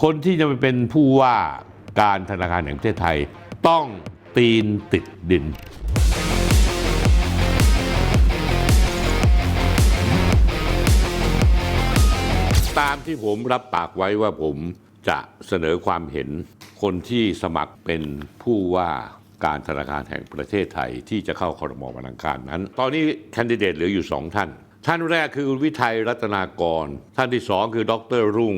คนที่จะมาเป็นผู้ว่าการธนาคารแห่งประเทศไทย ต้องตีนติดดิน ตามที่ผมรับปากไว้ว่าผมจะเสนอความเห็น คนที่สมัครเป็นผู้ว่าการธนาคารแห่งประเทศไทยที่จะเข้าคอรมอวันอังคารนั้น ตอนนี้แคนดิเดตเหลืออยู่สองท่าน ท่านแรกคือคุณวิทัยรัตนากร ท่านที่สองคือดรรุ่ง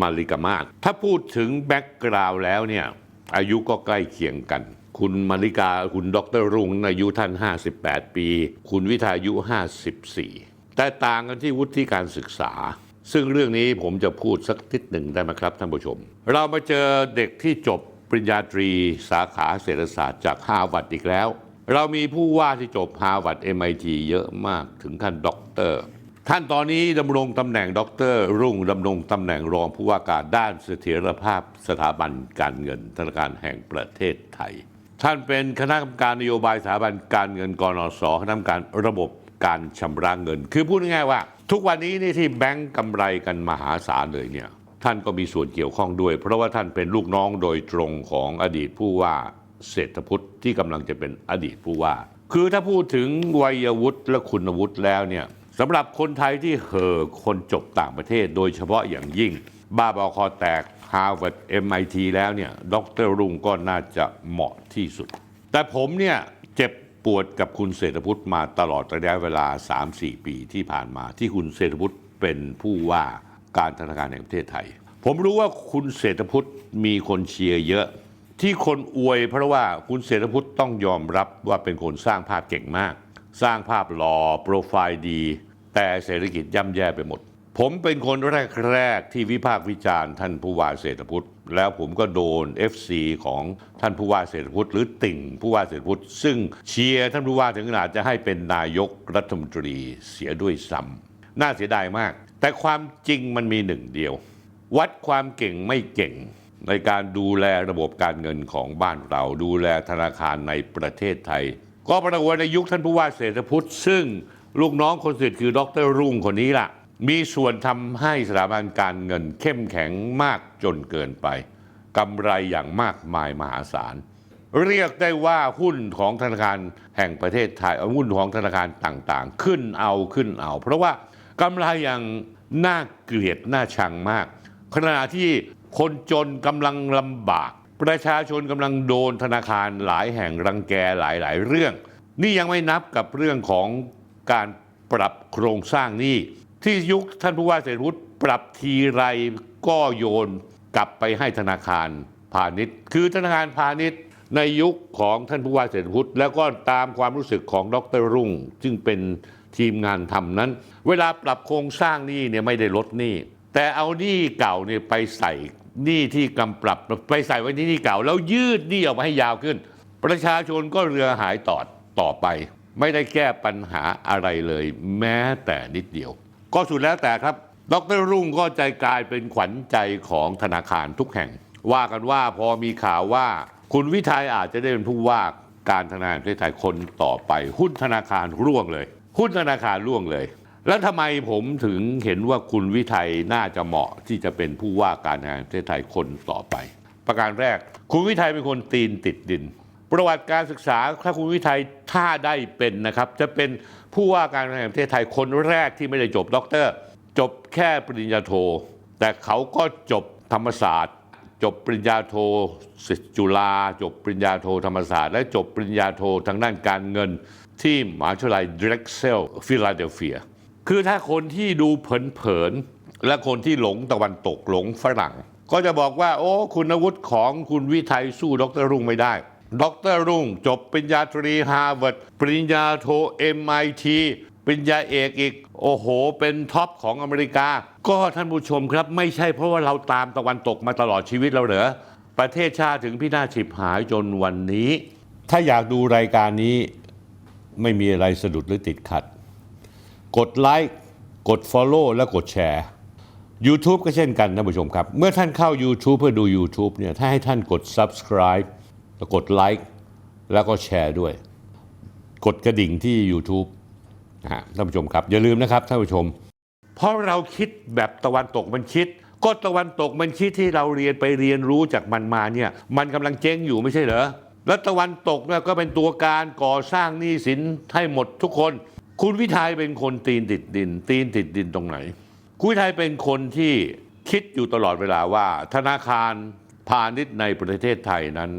มาริกามาศถ้าพูดถึงแบ็กกราวด์แล้วเนี่ยอายุก็ใกล้เคียงกัน คุณมาริกาคุณดรรุ่งอายุท่าน 58 ปี คุณวิทายุ 54 แต่ต่างกันที่วุฒิการศึกษา ซึ่งเรื่องนี้ผมจะพูดสักนิดหนึ่งได้ไหมครับท่านผู้ชม เรามาเจอเด็กที่จบปริญญาตรีสาขาเศรษฐศาสตร์จากฮาร์วาร์ดอีกแล้ว เรามีผู้ว่าที่จบฮาร์วาร์ด MIT เยอะมากถึงขั้นด็อกเตอร์ ท่านตอนนี้ดำรงตำแหน่งด็อกเตอร์รุ่งดำรงตำแหน่งรองผู้ว่าการด้านเสถียรภาพสถาบันการเงินธนาคารแห่งประเทศไทย ท่านเป็นคณะกรรมการนโยบายสถาบันการเงินกรนสคณะกรรมการระบบการชำระเงิน คือพูดง่ายๆว่า ทุกวันนี้นี่ที่แบงก์กำไรกันมหาศาลเลยเนี่ยท่านก็มีส่วนเกี่ยวข้องด้วย เพราะว่าท่านเป็นลูกน้องโดยตรงของอดีตผู้ว่าเศรษฐพุทธที่กำลังจะเป็นอดีตผู้ว่า คือถ้าพูดถึงวัยวุฒิและคุณวุฒิแล้วเนี่ย สำหรับคนไทยที่เห่อคนจบต่างประเทศ โดยเฉพาะอย่างยิ่ง บ้าบอคอแตก Harvard MIT แล้วเนี่ยดรรุ่งก็น่าจะเหมาะที่สุด แต่ผมเนี่ยเจ็บปวดกับคุณเศรษฐพุทธมาตลอดระยะเวลา 3-4 ปีที่ผ่านมา ที่คุณเศรษฐพุทธเป็นผู้ว่าการธนาคารแห่งประเทศไทย ผมรู้ว่าคุณเศรษฐพุทธมีคนเชียร์เยอะ ที่คนอวยเพราะว่าคุณเศรษฐพุทธต้องยอมรับว่าเป็นคนสร้างภาพเก่งมาก สร้างภาพหล่อโปรไฟล์ดี แต่เศรษฐกิจย่ำแย่ไปหมด ผมเป็นคนแรกๆที่วิพากษ์วิจารณ์ท่านผู้ว่าเศรษฐพุทธแล้วผมก็โดน FC ของท่านผู้ว่าเศรษฐพุทธหรือติ่งผู้ว่าเศรษฐพุทธซึ่งเชียร์ท่านผู้ว่าถึงขนาดจะให้เป็นนายกรัฐมนตรีเสียด้วยซ้ำน่าเสียดายมาก แต่ความจริงมันมีหนึ่งเดียว วัดความเก่งไม่เก่งในการดูแลระบบการเงินของบ้านเรา ดูแลธนาคารในประเทศไทย ก็ปรากฏว่าในยุคท่านผู้ว่าเศรษฐพุทธซึ่ง ลูกน้องคนสนิทคือดรรุ่งคนนี้ล่ะ มีส่วนทำให้สถาบันการเงินเข้มแข็งมากจนเกินไปกำไรอย่างมากมายมหาศาล เรียกได้ว่าหุ้นของธนาคารแห่งประเทศไทยหุ้นของธนาคารต่างๆ ขึ้นเอาขึ้นเอา เพราะว่ากำไรอย่างน่าเกลียดน่าชังมาก ขณะที่คนจนกำลังลำบาก ประชาชนกำลังโดนธนาคารหลายแห่งรังแกหลายๆ เรื่อง นี่ยังไม่นับกับเรื่องของ การปรับโครงสร้างหนี้ ที่ยุคท่านผู้ว่าเศรษฐวุฒิปรับทีไรก็โยนกลับไปให้ธนาคารพาณิชย์ คือธนาคารพาณิชย์ในยุคของท่านผู้ว่าเศรษฐพุทธแล้วก็ตามความรู้สึกของดรรุ่ง ซึ่งเป็นทีมงานทำนั้น เวลาปรับโครงสร้างหนี้เนี่ยไม่ได้ลดหนี้ แต่เอาหนี้เก่าเนี่ยไปใส่หนี้ที่กำปรับไปใส่ไว้ที่หนี้เก่า แล้วยืดหนี้ออกมาให้ยาวขึ้น ประชาชนก็เรือหายต่อต่อไป ไม่ได้แก้ปัญหาอะไรเลย แม้แต่นิดเดียว ก็สุดแล้วแต่ครับ ดรรุ่งก็ใจกลายเป็นขวัญใจของธนาคารทุกแห่ง ว่ากันว่าพอมีข่าวว่า คุณวิทัยอาจจะได้เป็นผู้ว่าการธนาคารประเทศไทยคนต่อไป หุ้นธนาคารร่วงเลย หุ้นธนาคารร่วงเลย แล้วทำไมผมถึงเห็นว่าคุณวิทัยน่าจะเหมาะที่จะเป็นผู้ว่าการธนาคารประเทศไทยคนต่อไป ประการแรก คุณวิทัยเป็นคนตีนติดดิน ประวัติการศึกษาถ้าคุณวิทัยถ้าได้เป็นนะครับ จะเป็นผู้ว่าการธนาคารแห่งประเทศไทยคนแรกที่ไม่ได้จบด็อกเตอร์ จบแค่ปริญญาโท แต่เขาก็จบธรรมศาสตร์ จบปริญญาโทจุฬาจบปริญญาโทธรรมศาสตร์ และจบปริญญาโททางด้านการเงินที่มหาวิทยาลัยเดร็กเซลฟิลาเดลเฟีย คือถ้าคนที่ดูเผินๆและคนที่หลงตะวันตกหลงฝรั่ง ก็จะบอกว่า โอ้คุณวุฒิของคุณวิทัยสู้ดรรุ่งไม่ได้ ดรรุ่งจบปริญญาตรีฮาร์วาร์ดปริญญาโท MIT ปริญญาเอกอีก โอ้โห เป็นท็อปของอเมริกา ก็ท่านผู้ชมครับ ไม่ใช่เพราะว่าเราตามตะวันตกมาตลอดชีวิตเราเหรอ ประเทศชาติถึงพินาศฉิบหายจนวันนี้ ถ้าอยากดูรายการนี้ไม่มีอะไรสะดุดหรือติดขัด กดไลค์กด Follow และกดแชร์ YouTube ก็เช่นกันท่านผู้ชมครับ เมื่อท่านเข้า YouTube เพื่อดู YouTube เนี่ยถ้าให้ท่านกด Subscribe กดไลค์แล้วก็แชร์ด้วย กดกระดิ่งที่ YouTube นะฮะท่านผู้ชมครับ อย่าลืมนะครับท่านผู้ชม เพราะเราคิดแบบตะวันตกมันคิด ก็ตะวันตกมันคิดที่เราเรียนไปเรียนรู้จากมันมาเนี่ยมันกำลังเจ๊งอยู่ไม่ใช่เหรอแล้วตะวันตกเนี่ยก็เป็นตัวการก่อสร้างหนี้สินให้หมดทุกคน คุณวิทัยเป็นคนตีนติดดิน ตีนติดดินตรงไหน คุณวิทัยเป็นคนที่คิดอยู่ตลอดเวลาว่า ธนาคารพาณิชย์ในประเทศไทยนั้น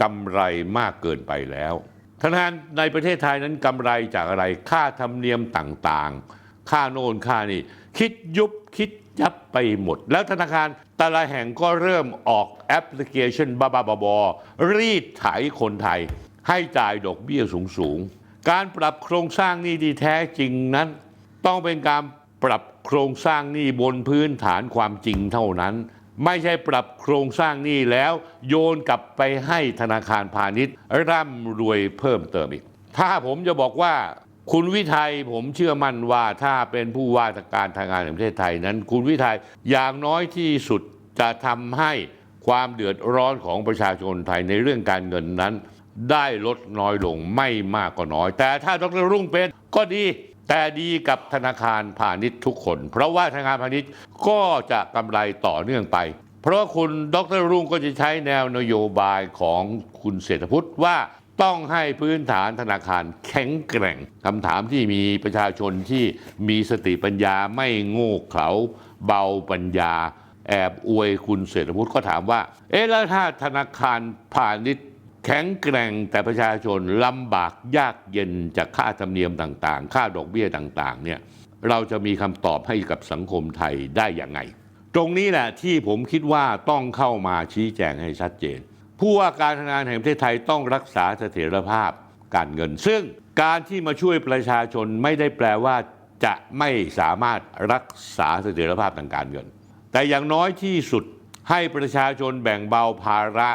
กำไรมากเกินไปแล้วธนาคารในประเทศไทยนั้นกำไรจากอะไร ค่าธรรมเนียมต่างๆ ค่าโน่นค่านี่ คิดยุบคิดยับไปหมด แล้วธนาคารแต่ละแห่งก็เริ่มออกแอปพลิเคชันบ้าๆบอๆรีดไถคนไทย ให้จ่ายดอกเบี้ยสูงๆ การปรับโครงสร้างหนี้ที่แท้จริงนั้น ต้องเป็นการปรับโครงสร้างหนี้บนพื้นฐานความจริงเท่านั้น ไม่ใช่ปรับโครงสร้างหนี้แล้ว โยนกลับไปให้ธนาคารพาณิชย์ร่ำรวยเพิ่มเติมอีก ถ้าผมจะบอกว่าคุณวิทัยผมเชื่อมั่นว่าถ้าเป็นผู้ว่าการทางการแห่งประเทศไทยนั้น คุณวิทัยอย่างน้อยที่สุดจะทำให้ความเดือดร้อนของประชาชนไทยในเรื่องการเงินนั้น ได้ลดน้อยลงไม่มากก็น้อย แต่ถ้าดรรุ่งเป็นก็ดี แต่ดีกับธนาคารพาณิชย์ทุกคน เพราะว่าธนาคารพาณิชย์ก็จะกำไรต่อเนื่องไป เพราะว่าคุณดรรุ่งก็จะใช้แนวนโยบายของคุณเศรษฐพุทธว่าต้องให้พื้นฐานธนาคารแข็งแกร่งคำถามที่มีประชาชนที่มีสติปัญญาไม่โง่เขลาเบาปัญญา แอบอวยคุณเศรษฐพุทธก็ถามว่า เอ๊ะแล้วถ้าธนาคารพาณิชย์ แข็งแกร่งแต่ประชาชนลำบากยากเย็นจากค่าธรรมเนียมต่างๆ ค่าดอกเบี้ยต่างๆเนี่ยเราจะมีคำตอบให้กับสังคมไทยได้อย่างไง ตรงนี้แหละที่ผมคิดว่าต้องเข้ามาชี้แจงให้ชัดเจน ผู้ว่าการธนาคารแห่งประเทศไทยต้องรักษาเสถียรภาพการเงิน ซึ่งการที่มาช่วยประชาชนไม่ได้แปลว่าจะไม่สามารถรักษาเสถียรภาพทางการเงิน แต่อย่างน้อยที่สุดให้ประชาชนแบ่งเบาภาระ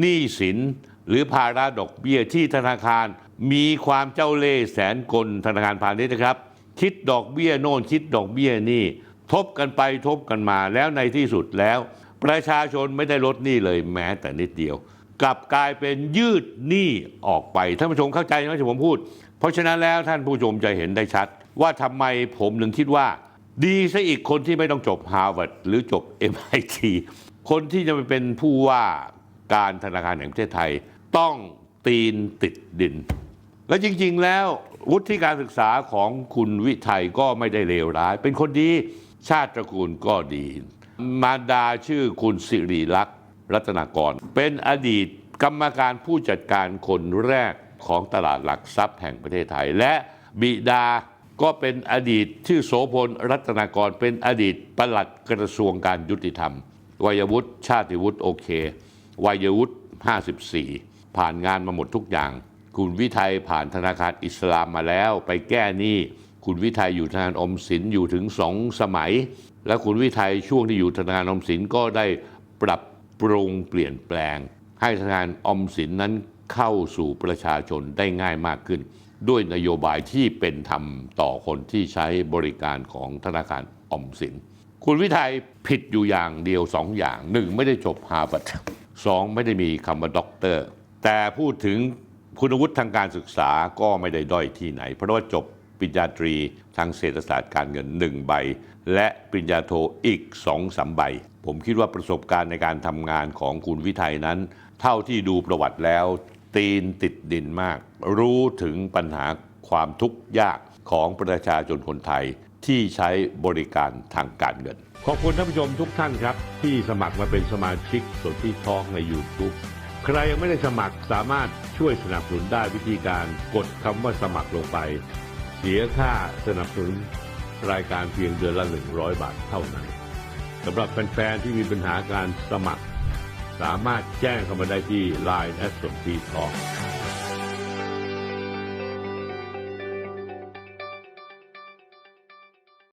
หนี้สิน หรือภาระดอกเบี้ยที่ธนาคาร มีความเจ้าเล่ห์แสนกลธนาคารพาณิชย์นะครับ คิดดอกเบี้ยโน่นคิดดอกเบี้ยนี่ ทบกันไปทบกันมาแล้วในที่สุดแล้ว ประชาชนไม่ได้ลดหนี้เลยแม้แต่นิดเดียว กลับกลายเป็นยืดหนี้ออกไปท่านผู้ชมเข้าใจไหมที่ผมพูด เพราะฉะนั้นแล้วท่านผู้ชมจะเห็นได้ชัด ว่าทำไมผมถึงคิดว่า ดีซะอีกคนที่ไม่ต้องจบฮาร์วาร์ดหรือจบ MIT คนที่จะไปเป็นผู้ว่า การธนาคารแห่งประเทศไทย ต้องตีนติดดิน และจริงๆ แล้ววุฒิการศึกษาของคุณวิทัยก็ไม่ได้เลวร้าย เป็นคนดีชาติตระกูลก็ดี มารดาชื่อคุณสิริลักษณ์รัตนากร เป็นอดีตกรรมการผู้จัดการคนแรกของตลาดหลักทรัพย์แห่งประเทศไทย และบิดาก็เป็นอดีตชื่อโสพลรัตนากร เป็นอดีตปลัดกระทรวงการยุติธรรมวัยวุฒิชาติวุฒิโอเค วัยวุฒิ54 ผ่านงานมาหมดทุกอย่าง คุณวิทัยผ่านธนาคารอิสลามมาแล้ว ไปแก้หนี้คุณวิทัยอยู่ธนาคารอมสินอยู่ถึงสองสมัย และคุณวิทัยช่วงที่อยู่ธนาคารอมสินก็ได้ปรับปรุงเปลี่ยนแปลง ให้ธนาคารอมสินนั้นเข้าสู่ประชาชนได้ง่ายมากขึ้น ด้วยนโยบายที่เป็นธรรมต่อคนที่ใช้บริการของธนาคารอมสิน คุณวิทัยผิดอยู่อย่างเดียวสองอย่างหนึ่งไม่ได้จบฮาร์วาร์ด สองไม่ได้มีคำว่าด็อกเตอร์ แต่พูดถึงคุณวุฒิทางการศึกษาก็ไม่ได้ด้อยที่ไหน เพราะว่าจบปริญญาตรีทางเศรษฐศาสตร์การเงินหนึ่งใบ และปริญญาโทอีกสองสามใบ ผมคิดว่าประสบการณ์ในการทำงานของคุณวิทัยนั้น เท่าที่ดูประวัติแล้ว ตีนติดดินมาก รู้ถึงปัญหาความทุกข์ยากของประชาชนคนไทย ที่ใช้บริการทางการเงิน ขอบคุณท่านผู้ชมทุกท่านครับ ที่สมัครมาเป็นสมาชิกสนที่ทองใน YouTube ใครยังไม่ได้สมัครสามารถช่วยสนับสนุนได้วิธีการกดคำว่าสมัครลงไป เสียค่าสนับสนุนรายการเพียงเดือนละ 100 บาทเท่านั้นสำหรับแฟนๆที่มีปัญหาการสมัคร สามารถแจ้งเข้ามาได้ที่ Line แอดสนที่ทอง